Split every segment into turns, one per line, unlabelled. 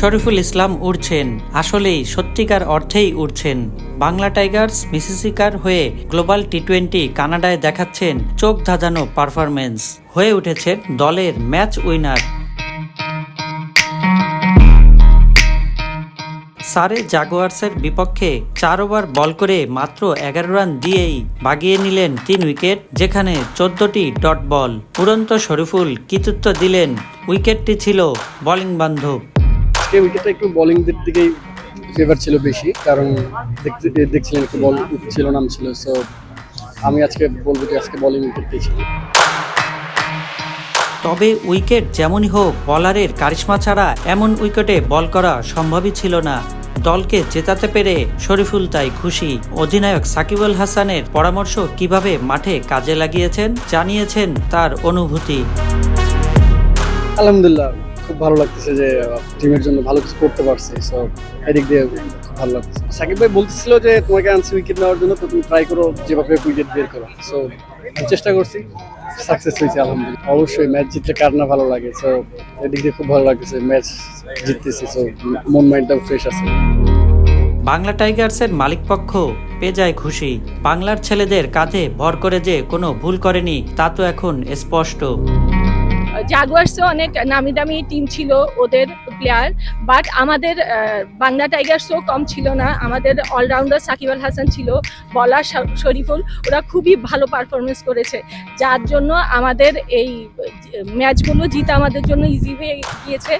শরীফুল ইসলাম উড়ছেন। আসলেই সত্যিকার অর্থেই উড়ছেন। বাংলা টাইগার্স মিসিসিকার হয়ে গ্লোবাল টি টোয়েন্টি কানাডায় দেখাচ্ছেন চোখ ধাঁধানো পারফরমেন্স হয়ে উঠেছেন দলের ম্যাচ উইনার। সারে জাগোয়ার্সের বিপক্ষে চার ওভার বল করে মাত্র এগারো রান দিয়েই বাগিয়ে নিলেন তিন উইকেট, যেখানে চোদ্দটি ডট বল। উড়ন্ত শরীফুল কৃতিত্ব দিলেন। উইকেটটি ছিল বোলিং বান্ধব।
আজকে উইকেটটা একটু বোলিং দিক দিকেই ফেভার ছিল বেশি কারণ দেখতে দেখছিলেন একটু বল ছিল নাম ছিল সো আমি আজকে বলব যে আজকে বলিং উইকেটটাই ছিল
তবে উইকেট যেমনই হোক বলারের কারিশমা ছাড়া এমন উইকেটে বল করা সম্ভবই ছিল না। দলকে জেতাতে পেরে শরীফুল তাই খুশি। অধিনায়ক সাকিবুল হাসানের পরামর্শ কীভাবে মাঠে কাজে লাগিয়েছেন জানিয়েছেন তার অনুভূতি।
আলহামদুলিল্লাহ খুব ভালো লাগতেছে যে টিমের জন্য ভালো কিছু করতে পারছে। সো এদিক দিয়ে ভালো লাগতেছে। সাকিব ভাই বলতেছিল যে, তোমাকে আনছি উইকেট নেওয়ার জন্য, তো তুমি ট্রাই করো, যেভাবে উইকেট বের করো। সো চেষ্টা করছি। সাকসেস হয়েছে, আলহামদুলিল্লাহ। অবশ্যই ম্যাচ জিতলে কার না ভালো লাগে? সো এদিক দিয়ে খুব ভালো লাগতেছে ম্যাচ জিততেছি। সো মন মাইন্ডটাও ফ্রেশ আছে।
বাংলা টাইগার্সের মালিকপক্ষ পেয়ে যায় খুশি। বাংলার ছেলেদের কাঁধে ভর করে যে কোনো ভুল করেনি, তা তো এখন স্পষ্ট।
জাগুয়ার্সও অনেক নামি দামি টিম ছিল ওদের প্লেয়ার বাট আমাদের বাংলা টাইগার্সও কম ছিল না। আমাদের অলরাউন্ডার সাকিব আল হাসান ছিল, বলার শরীফুল, ওরা খুবই ভালো পারফরমেন্স করেছে। যার জন্য আমাদের এই, ম্যাচগুলো জিতা আমাদের জন্য ইজি হয়ে গিয়েছে।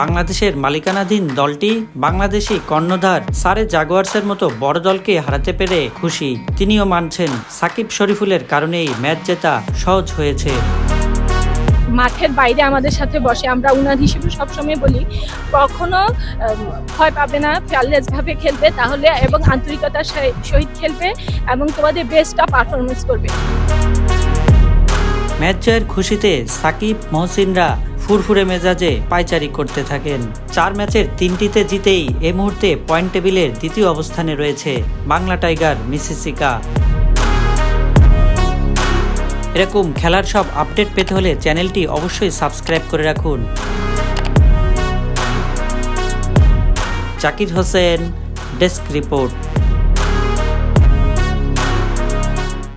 বাংলাদেশের মালিকানাধীন দলটি বাংলাদেশি কর্ণধার সারে জাগুয়ার্সের মতো বড় দলকে হারাতে পেরে খুশি। তিনিও মানছেন সাকিব শরীফুলের কারণেই ম্যাচ জেতা সহজ হয়েছে।
মাঠের বাইরে আমাদের সাথে বসে। আমরা উনার হিসেবে সবসময় বলি, কখনো ভয় পাবে না ফেয়ারলেস ভাবে খেলবে, তাহলে এবং আন্তরিকতার সহ- সহিত খেলবে এবং তোমাদের বেস্টটা পারফরমেন্স করবে।
ম্যাচ জয়ের খুশিতে সাকিব, মহসিনরা ফুরফুরে মেজাজে পায়চারি করতে থাকেন। চার ম্যাচের তিনটিতে জিতেই এ মুহূর্তে পয়েন্ট টেবিলের দ্বিতীয় অবস্থানে রয়েছে বাংলা টাইগার মিসিসিকা। এরকম খেলার সব আপডেট পেতে হলে চ্যানেলটি অবশ্যই সাবস্ক্রাইব করে রাখুন। Zakir Hossain, desk report.